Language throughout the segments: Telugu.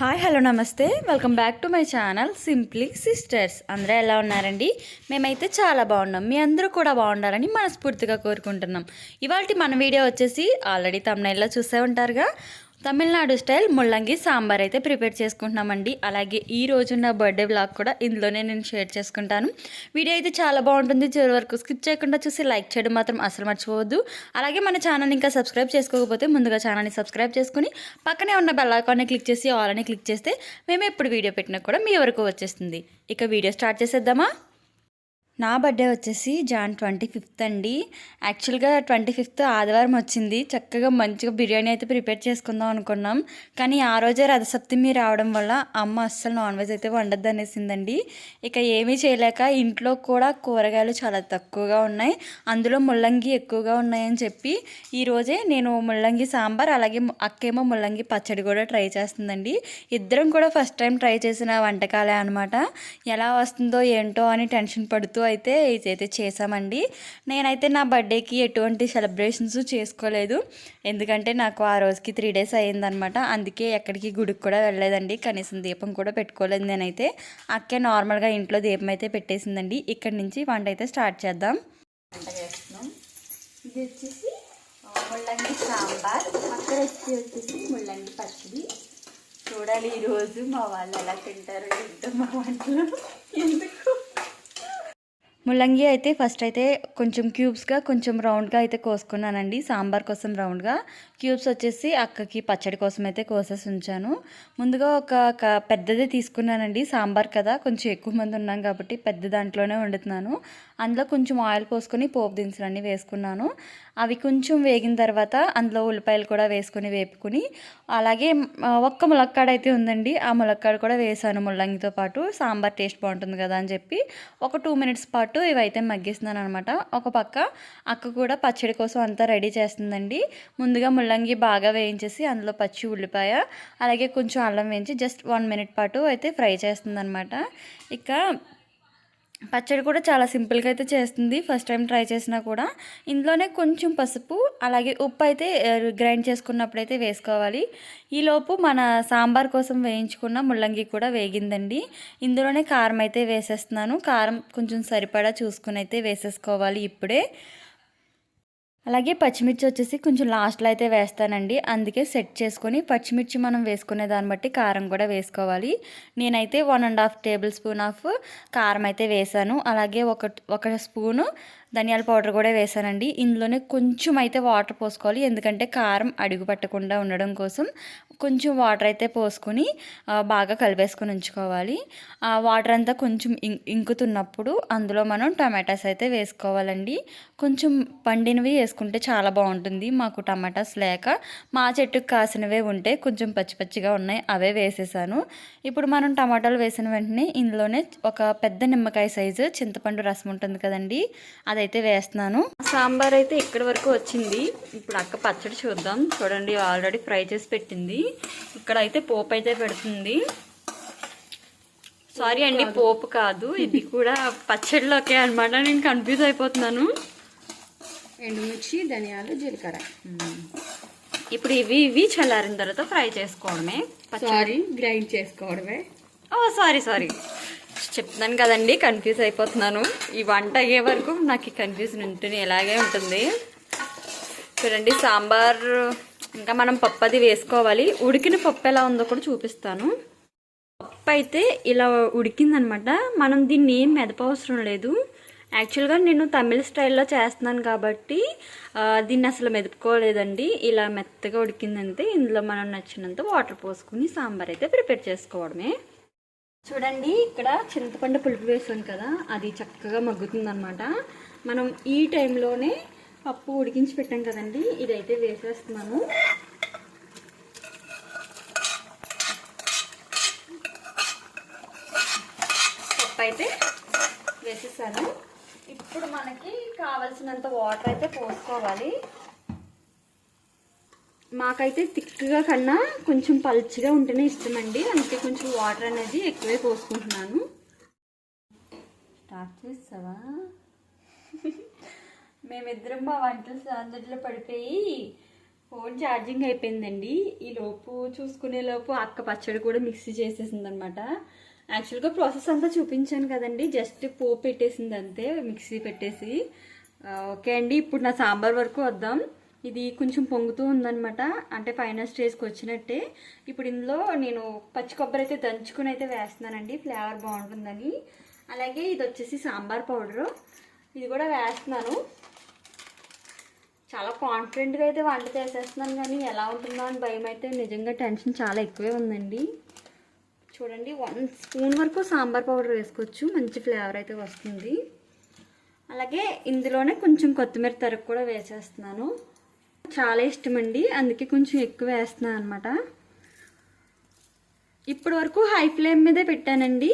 హాయ్ హలో నమస్తే. Welcome back to my channel simply sisters అందరూ ఎలా ఉన్నారండి? మేమైతే చాలా బాగున్నాం. మీ అందరూ కూడా బాగుండాలని మనస్ఫూర్తిగా కోరుకుంటున్నాం. ఇవాళ మన వీడియో వచ్చేసి ఆల్రెడీ తమ్నైల్లో చూసే ఉంటారుగా. తమిళనాడు స్టైల్ ముల్లంగి సాంబార్ అయితే ప్రిపేర్ చేసుకుంటున్నామండి. అలాగే ఈ రోజు నా బర్త్డే బ్లాగ్ కూడా ఇందులోనే నేను షేర్ చేసుకుంటాను. వీడియో అయితే చాలా బాగుంటుంది. చివరి వరకు స్కిప్ చేయకుండా చూసి లైక్ చేయడం మాత్రం అసలు మర్చిపోవద్దు. అలాగే మన ఛానల్ ఇంకా సబ్స్క్రైబ్ చేసుకోకపోతే ముందుగా ఛానల్ని సబ్స్క్రైబ్ చేసుకుని పక్కనే ఉన్న బెల్ ఐకాన్ని క్లిక్ చేసి ఆల్ అని క్లిక్ చేస్తే మేము ఎప్పుడు వీడియో పెట్టినా కూడా మీ వరకు వచ్చేస్తుంది. ఇక వీడియో స్టార్ట్ చేసేద్దామా? నా బర్త్డే వచ్చేసి జాన్ ట్వంటీ ఫిఫ్త్ అండి. యాక్చువల్గా ట్వంటీ ఫిఫ్త్ ఆదివారం వచ్చింది. చక్కగా మంచిగా బిర్యానీ అయితే ప్రిపేర్ చేసుకుందాం అనుకున్నాం. కానీ ఆ రోజే రథసప్తమి రావడం వల్ల అమ్మ అస్సలు నాన్ వెజ్ అయితే వండద్దు అనేసిందండి. ఇక ఏమీ చేయలేక ఇంట్లో కూడా కూరగాయలు చాలా తక్కువగా ఉన్నాయి. అందులో ముల్లంగి ఎక్కువగా ఉన్నాయని చెప్పి ఈరోజే నేను ముల్లంగి సాంబార్ అలాగే అక్కేమో ముల్లంగి పచ్చడి కూడా ట్రై చేస్తుందండి. ఇద్దరం కూడా ఫస్ట్ టైం ట్రై చేసిన వంటకాలే అనమాట ఎలా వస్తుందో ఏంటో అని టెన్షన్ పడుతూ అయితే ఇదైతే చేసామండి నేనైతే నా బర్త్డేకి ఎటువంటి సెలబ్రేషన్స్ చేసుకోలేదు. ఎందుకంటే నాకు ఆ రోజుకి త్రీ డేస్ అయ్యిందనమాట. అందుకే ఎక్కడికి గుడికి కూడా వెళ్ళలేదండి. కనీసం దీపం కూడా పెట్టుకోలేదు నేనైతే. అక్కే నార్మల్గా ఇంట్లో దీపం అయితే పెట్టేసిందండి. ఇక్కడి నుంచి వంట అయితే స్టార్ట్ చేద్దాం. వంట చేస్తున్నాం. ఇది వచ్చేసి ముల్లంగి సాంబార్. అక్కడ వచ్చేసి ముల్లంగి పచ్చడి. చూడాలి ఈరోజు మా వాళ్ళు ఎలా తింటారో ఏంటో మా వంటలు ముల్లంగి అయితే ఫస్ట్ అయితే కొంచెం క్యూబ్స్గా కొంచెం రౌండ్గా అయితే కోసుకున్నానండి. సాంబార్ కోసం రౌండ్గా క్యూబ్స్ వచ్చేసి అక్కకి పచ్చడి కోసం అయితే కోసేసి ఉంచాను. ముందుగా ఒక క- పెద్దది తీసుకున్నానండి. సాంబార్ కదా కొంచెం ఎక్కువ మంది ఉన్నాం కాబట్టి పెద్ద దాంట్లోనే వండుతున్నాను. అందులో కొంచెం ఆయిల్ పోసుకొని పోపు దినుసులన్నీ వేసుకున్నాను. అవి కొంచెం వేగిన తర్వాత అందులో ఉల్లిపాయలు కూడా వేసుకొని వేపుకుని అలాగే ఒక్క ములక్కాడ అయితే ఉందండి. ఆ ములక్కాడ కూడా వేసాను ముల్లంగితో పాటు. సాంబార్ టేస్ట్ బాగుంటుంది కదా అని చెప్పి ఒక టూ మినిట్స్ పాటు ఇవైతే మగ్గిస్తున్నాను అనమాట ఒక పక్క అక్క కూడా పచ్చడి కోసం అంతా రెడీ చేస్తుందండి. ముందుగా ముల్లంగి బాగా వేయించేసి అందులో పచ్చి ఉల్లిపాయ అలాగే కొంచెం అల్లం వేయించి జస్ట్ వన్ మినిట్ పాటు అయితే ఫ్రై చేస్తుంది ఇక పచ్చడి కూడా చాలా సింపుల్గా అయితే చేస్తుంది. ఫస్ట్ టైం ట్రై చేసినా కూడా. ఇందులోనే కొంచెం పసుపు అలాగే ఉప్పు అయితే గ్రైండ్ చేసుకున్నప్పుడు అయితే వేసుకోవాలి ఈలోపు మన సాంబార్ కోసం వేయించుకున్న ముల్లంగి కూడా వేగిందండి. ఇందులోనే కారం అయితే వేసేస్తున్నాను. కారం కొంచెం సరిపడా చూసుకుని అయితే వేసేసుకోవాలి ఇప్పుడే. అలాగే పచ్చిమిర్చి వచ్చేసి కొంచెం లాస్ట్లో అయితే వేస్తానండి. అందుకే సెట్ చేసుకొని పచ్చిమిర్చి మనం వేసుకునే దాన్ని బట్టి కారం కూడా వేసుకోవాలి. నేనైతే one and half table spoon of కారం అయితే వేసాను. అలాగే ఒక ఒక స్పూను ధనియాల పౌడర్ కూడా వేసానండి ఇందులోనే కొంచెం అయితే వాటర్ పోసుకోవాలి. ఎందుకంటే కారం అడుగు పట్టకుండా ఉండడం కోసం కొంచెం వాటర్ అయితే పోసుకొని బాగా కలిపేసుకొని ఉంచుకోవాలి. ఆ వాటర్ అంతా కొంచెం ఇంకుతున్నప్పుడు అందులో మనం టమాటాస్ అయితే వేసుకోవాలండి. కొంచెం పండినవి వేసుకుంటే చాలా బాగుంటుంది మాకు టమాటాస్ లేక. మా చెట్టుకు కాసినవే ఉంటే కొంచెం పచ్చి పచ్చిగా ఉన్నాయి అవే వేసేసాను. ఇప్పుడు మనం టమాటాలు వేసిన వెంటనే ఇందులోనే ఒక పెద్ద నిమ్మకాయ సైజు చింతపండు రసం ఉంటుంది కదండి. అదైతే వేస్తున్నాను. సాంబార్ అయితే ఇక్కడి వరకు వచ్చింది. ఇప్పుడు అక్క పచ్చడి చూద్దాం. చూడండి ఆల్రెడీ ఫ్రై చేసి పెట్టింది. ఇక్కడ అయితే పోపు అయితే పెడుతుంది. సారీ అండి పోపు కాదు. ఇది కూడా పచ్చడిలోకే అన్నమాట. నేను కన్ఫ్యూజ్ అయిపోతున్నాను. ఎండుమిర్చి ధనియాలు జీలకర్ర. ఇప్పుడు ఇవి ఇవి చల్లారిన తర్వాత ఫ్రై చేసుకోవడమే. సారీ గ్రైండ్ చేసుకోవడమే. ఓ సారీ సారీ చెప్తున్నాను కదండి కన్ఫ్యూజ్ అయిపోతున్నాను. ఈ వంట అయ్యే వరకు నాకు ఈ కన్ఫ్యూజన్ ఉంటుంది ఎలాగే ఉంటుంది. చూడండి సాంబార్ ఇంకా మనం పప్పు అది వేసుకోవాలి. ఉడికిన పప్పు ఎలా ఉందో కూడా చూపిస్తాను. పప్పు అయితే ఇలా ఉడికిందనమాట. మనం దీన్ని ఏం మెదపవసరం లేదు. యాక్చువల్గా నేను తమిళ స్టైల్లో చేస్తున్నాను కాబట్టి దీన్ని అసలు మెదుపుకోలేదండి. ఇలా మెత్తగా ఉడికిందంటే ఇందులో మనం నచ్చినంత వాటర్ పోసుకుని సాంబార్ అయితే ప్రిపేర్ చేసుకోవడమే. చూడండి ఇక్కడ చింతపండు పులుపు వేసాను కదా అది చక్కగా మగ్గుతుందనమాట మనం ఈ టైంలోనే పప్పు ఉడికించి పెట్టాం కదండి ఇదైతే వేసేస్తున్నాను. పప్పు అయితే వేసేసాను. ఇప్పుడు మనకి కావలసినంత వాటర్ అయితే పోసుకోవాలి. మాకైతే థిక్గా కన్నా కొంచెం పల్చిగా ఉంటేనే ఇష్టమండి. అందుకే కొంచెం వాటర్ అనేది ఎక్కువే పోసుకుంటున్నాను. స్టార్ట్ చేస్తావా? మేమిద్దరం మా వంటలు అందులో పడిపోయి ఫోన్ ఛార్జింగ్ అయిపోయిందండి. ఈ లోపు చూసుకునే లోపు అక్క పచ్చడి కూడా మిక్సీ చేసేసింది అనమాట యాక్చువల్గా ప్రాసెస్ అంతా చూపించాను కదండి. జస్ట్ పోపు పెట్టేసింది అంతే మిక్సీ పెట్టేసి. ఓకే అండి. ఇప్పుడు నా సాంబార్ వరకు వద్దాం. ఇది కొంచెం పొంగుతూ ఉందనమాట అంటే ఫైనల్ స్టేజ్కి వచ్చినట్టే. ఇప్పుడు ఇందులో నేను పచ్చి కొబ్బరి అయితే దంచుకుని అయితే వేస్తున్నానండి. ఫ్లేవర్ బాగుంటుందని. అలాగే ఇది వచ్చేసి సాంబార్ పౌడరు. ఇది కూడా వేస్తున్నాను. చాలా కాన్ఫిడెంట్గా అయితే వంట చేసేస్తున్నాను కానీ ఎలా ఉంటుందో అని భయం అయితే నిజంగా టెన్షన్ చాలా ఎక్కువే ఉందండి. చూడండి వన్ స్పూన్ వరకు సాంబార్ పౌడర్ వేసుకోవచ్చు. మంచి ఫ్లేవర్ అయితే వస్తుంది. అలాగే ఇందులోనే కొంచెం కొత్తిమీర తరుగు కూడా వేసేస్తున్నాను. చాలా ఇష్టం అండి అందుకే కొంచెం ఎక్కువ వేస్తున్నాను అనమాట ఇప్పటి వరకు హై ఫ్లేమ్ మీదే పెట్టానండి.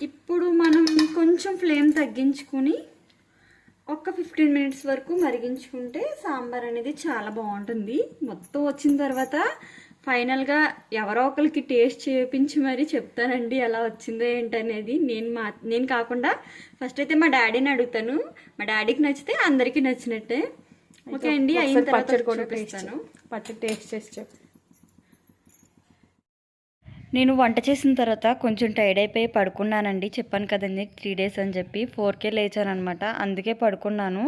ఇప్పుడు మనం కొంచెం ఫ్లేమ్ తగ్గించుకొని ఒక ఫిఫ్టీన్ మినిట్స్ వరకు మరిగించుకుంటే సాంబార్ అనేది చాలా బాగుంటుంది. మొత్తం వచ్చిన తర్వాత ఫైనల్గా ఎవరో ఒకరికి టేస్ట్ చేయించి మరీ చెప్తానండి ఎలా వచ్చిందో ఏంటనేది. నేను మా నేను కాకుండా ఫస్ట్ అయితే మా డాడీని అడుగుతాను. మా డాడీకి నచ్చితే అందరికీ నచ్చినట్టే. ఓకే అండి అయిన పచ్చడి కూడా టేస్ట్ పచ్చడి టేస్ట్ చేసి చెప్పు. నేను వంట చేసిన తర్వాత కొంచెం టైర్డ్ అయిపోయి పడుకున్నానండి. చెప్పాను కదండి త్రీ డేస్ అని చెప్పి ఫోర్కే లేచానమాట అందుకే పడుకున్నాను.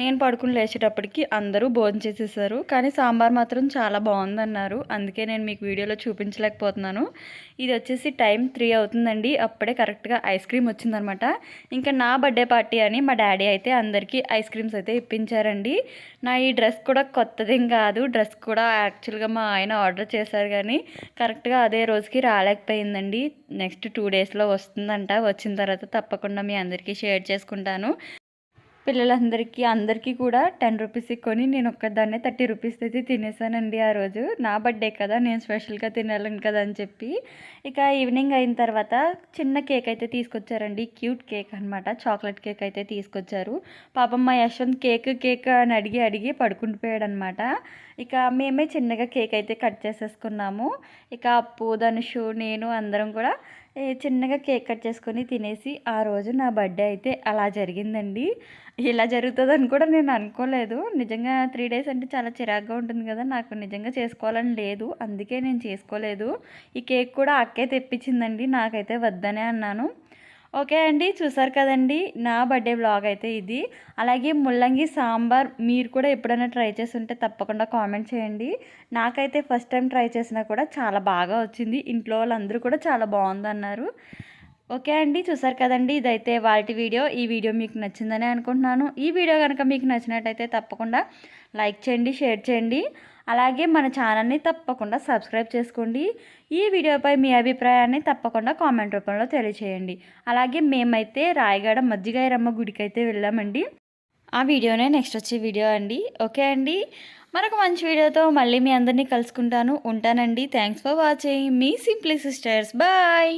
నేను పడుకుని లేచేటప్పటికి అందరూ భోజనం చేసేసారు. కానీ సాంబార్ మాత్రం చాలా బాగుందన్నారు. అందుకే నేను మీకు వీడియోలో చూపించలేకపోతున్నాను. ఇది వచ్చేసి టైం త్రీ అవుతుందండి. అప్పుడే కరెక్ట్గా ఐస్ క్రీమ్ వచ్చిందనమాట ఇంకా నా బర్త్డే పార్టీ అని మా డాడీ అయితే అందరికీ ఐస్ క్రీమ్స్ అయితే ఇప్పించారండి. నా ఈ డ్రెస్ కూడా కొత్తదేం కాదు. డ్రెస్ కూడా యాక్చువల్గా మా ఆయన ఆర్డర్ చేశారు కానీ కరెక్ట్గా అదే రోజుకి రాలేకపోయిందండి. నెక్స్ట్ టూ డేస్లో వస్తుందంట. వచ్చిన తర్వాత తప్పకుండా మీ అందరికీ షేర్ చేసుకుంటాను. పిల్లలందరికీ అందరికీ కూడా టెన్ రూపీస్ కొని నేను ఒక్కదాన్నే థర్టీ రూపీస్ అయితే తినేసానండి ఆ రోజు. నా బర్త్డే కదా నేను స్పెషల్గా తినాలని కదా అని చెప్పి. ఇక ఈవినింగ్ అయిన తర్వాత చిన్న కేక్ అయితే తీసుకొచ్చారండి. క్యూట్ కేక్ అనమాట చాక్లెట్ కేక్ అయితే తీసుకొచ్చారు. పాపం మా యశ్వంత్ కేక్ కేక్ అని అడిగి అడిగి పడుకుండిపోయాడు అనమాట ఇక మేమే చిన్నగా కేక్ అయితే కట్ చేసేసుకున్నాము. ఇక అప్పు ధనుషు నేను అందరం కూడా చిన్నగా కేక్ కట్ చేసుకొని తినేసి ఆ రోజు నా బర్త్డే అయితే అలా జరిగిందండి. ఇలా జరుగుతుందని కూడా నేను అనుకోలేదు. నిజంగా త్రీ డేస్ అంటే చాలా చిరాగ్గా ఉంటుంది కదా నాకు నిజంగా చేసుకోవాలని లేదు. అందుకే నేను చేసుకోలేదు. ఈ కేక్ కూడా అక్కే తెప్పించిందండి. నాకైతే వద్దనే అన్నాను. ఓకే అండి చూసారు కదండి. నా బర్త్డే బ్లాగ్ అయితే ఇది. అలాగే ముల్లంగి సాంబార్ మీరు కూడా ఎప్పుడైనా ట్రై చేసి ఉంటే తప్పకుండా కామెంట్ చేయండి. నాకైతే ఫస్ట్ టైం ట్రై చేసినా కూడా చాలా బాగా వచ్చింది. ఇంట్లో వాళ్ళందరూ కూడా చాలా బాగుందన్నారు ఓకే అండి చూసారు కదండి. ఇదైతే వాటి వీడియో. ఈ వీడియో మీకు నచ్చిందని అనుకుంటున్నాను. ఈ వీడియో కనుక మీకు నచ్చినట్టయితే తప్పకుండా లైక్ చేయండి షేర్ చేయండి. అలాగే మన ఛానల్ని తప్పకుండా సబ్స్క్రైబ్ చేసుకోండి. ఈ వీడియోపై మీ అభిప్రాయాన్ని తప్పకుండా కామెంట్ రూపంలో తెలియచేయండి. అలాగే మేమైతే రాయగడ మజ్జిగాయరమ్మ గుడికి అయితే వెళ్ళామండి. ఆ వీడియోనే నెక్స్ట్ వచ్చే వీడియో అండి. ఓకే అండి. మరొక మంచి వీడియోతో మళ్ళీ మీ అందరినీ కలుసుకుంటాను. ఉంటానండి. థ్యాంక్స్ ఫర్ వాచింగ్ మీ సింప్లీ సిస్టర్స్ బాయ్